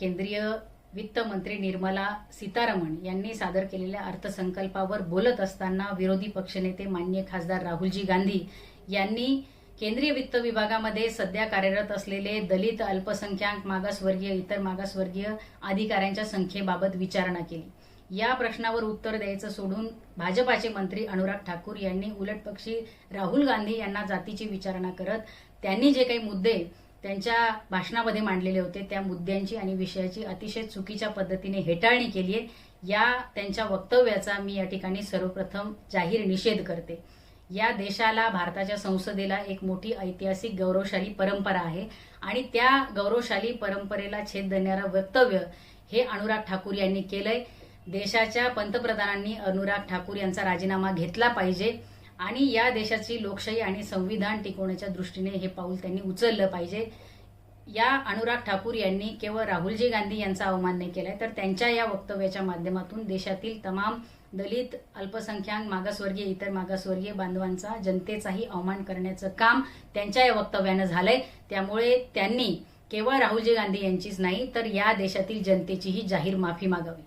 केंद्रीय वित्त मंत्री निर्मला सीतारमण यांनी सादर केलेल्या अर्थसंकल्पावर बोलत असताना विरोधी पक्षनेते मान्य खासदार राहुलजी गांधी यांनी केंद्रीय वित्त विभागामध्ये सध्या कार्यरत असलेले दलित अल्पसंख्याक मागासवर्गीय इतर मागासवर्गीय अधिकाऱ्यांच्या संख्येबाबत विचारणा केली. या प्रश्नावर उत्तर द्यायचं सोडून भाजपाचे मंत्री अनुराग ठाकूर यांनी उलटपक्षी राहुल गांधी यांना जातीची विचारणा करत त्यांनी जे काही मुद्दे त्यांच्या भाषणामध्ये मांडलेले होते. त्या मुद्द्यांची आणि विषयाची अतिशय चुकीच्या पद्धतीने हेटाळणी केली आहे. या त्यांच्या वक्तव्याचा मी या ठिकाणी सर्वप्रथम जाहीर निषेध करते. या देशाला भारताच्या संसदेला एक मोठी ऐतिहासिक गौरवशाली परंपरा आहे आणि त्या गौरवशाली परंपरेला छेद देणारं वक्तव्य हे अनुराग ठाकूर यांनी केलंय. देशाच्या पंतप्रधानांनी अनुराग ठाकूर यांचा राजीनामा घेतला पाहिजे. आणि या देशाची लोकशाही आणि संविधान टिकवण्याच्या दृष्टीने हे पाऊल त्यांनी उचललं पाहिजे. या अनुराग ठाकूर यांनी केवळ राहुलजी गांधी यांचा अवमान नाही केलाय तर त्यांच्या या वक्तव्याच्या माध्यमातून देशातील तमाम दलित अल्पसंख्याक मागासवर्गीय इतर मागासवर्गीय बांधवांचा जनतेचाही अवमान करण्याचं काम त्यांच्या या वक्तव्यानं झालंय. त्यामुळे त्यांनी केवळ राहुलजी गांधी यांचीच नाही तर या देशातील जनतेचीही जाहीर माफी मागावी.